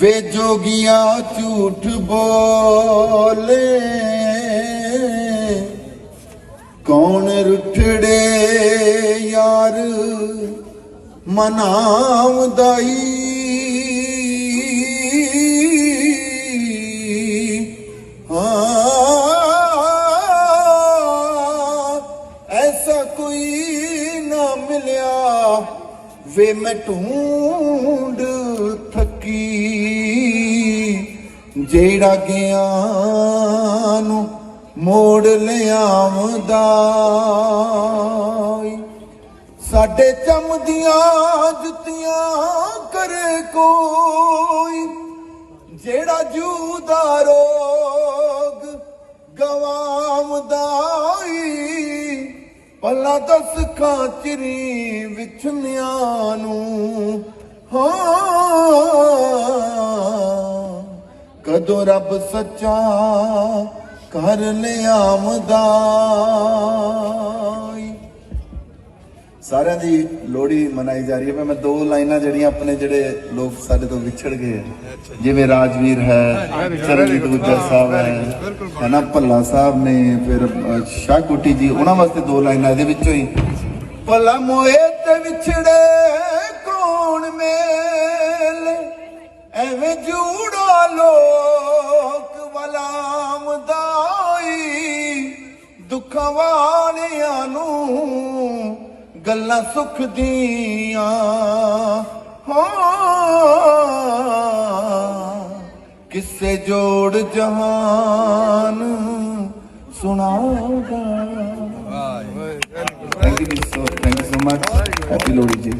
ਵੇ ਜੋਗੀਆਂ ਝੂਠ ਬੋਲੇ। ਕੌਣ ਰੁੱਠੜੇ ਯਾਰ ਮਨਾਵਦਾਈ ਹਾਂ, ਐਸਾ ਕੋਈ ਨਾ ਮਿਲਿਆ ਵੇ ਮੈਂ ਢੂੰਡ ਥੱਕੀ ਜਿਹੜਾ ਗਿਆ ਨੂੰ ਮੋੜ ਲਿਆਵਦਾ ਸਾਡੇ ਚਮਦੀਆਂ ਜੁੱਤੀਆਂ ਕਰੇ ਕੋਈ। ਜਿਹੜਾ ਜੂ ਦਾ ਰੋਗ ਗਵਾਵਦਾਈ ਪੱਲਾ ਦਸ ਖਾਚਰੀ ਵਿਛਨਿਆਂ ਨੂੰ। ਕਦੋਂ ਰੱਬ ਸੱਚਾ ਕਰ ਲਿਆਮਦਾ ਸਾਰਿਆਂ ਦੀ ਲੋਹੜੀ ਮਨਾਈ ਜਾ ਰਹੀ ਹੈ। ਮੈਂ ਦੋ ਲਾਈਨਾਂ ਜਿਹੜੀਆਂ ਆਪਣੇ ਜਿਹੜੇ ਲੋਕ ਸਾਡੇ ਤੋਂ ਵਿਛੜ ਗਏ ਜਿਵੇਂ ਰਾਜਵੀਰ ਹੈ, ਚਰਨਜੀਤ ਗੁੱਜਰ ਸਾਹਿਬ ਹੈ ਹੈ ਭੱਲਾ ਸਾਹਿਬ ਨੇ, ਫਿਰ ਸ਼ਾਹ ਕੋਟੀ ਜੀ, ਉਹਨਾਂ ਵਾਸਤੇ ਦੋ ਲਾਈਨਾਂ ਇਹਦੇ ਵਿੱਚੋਂ ਹੀ। ਭਲਾ ਮੋਏ ਤੇ ਵਿਛੜੇ। ਐਵੇਂ ਜੂੜਾ ਲੋਕ ਵਲਾਮਦਾਈ ਦੁੱਖਾਂ ਵਾਲਿਆਂ ਨੂੰ ਗੱਲਾਂ ਸੁਖ ਦੀਆਂ। ਹਾਂ। ਕਿੱਸੇ ਜੋੜ ਜਹਾਨ ਸੁਣਾਉਂਦਾ thank you so thank you so much happy Lohri ji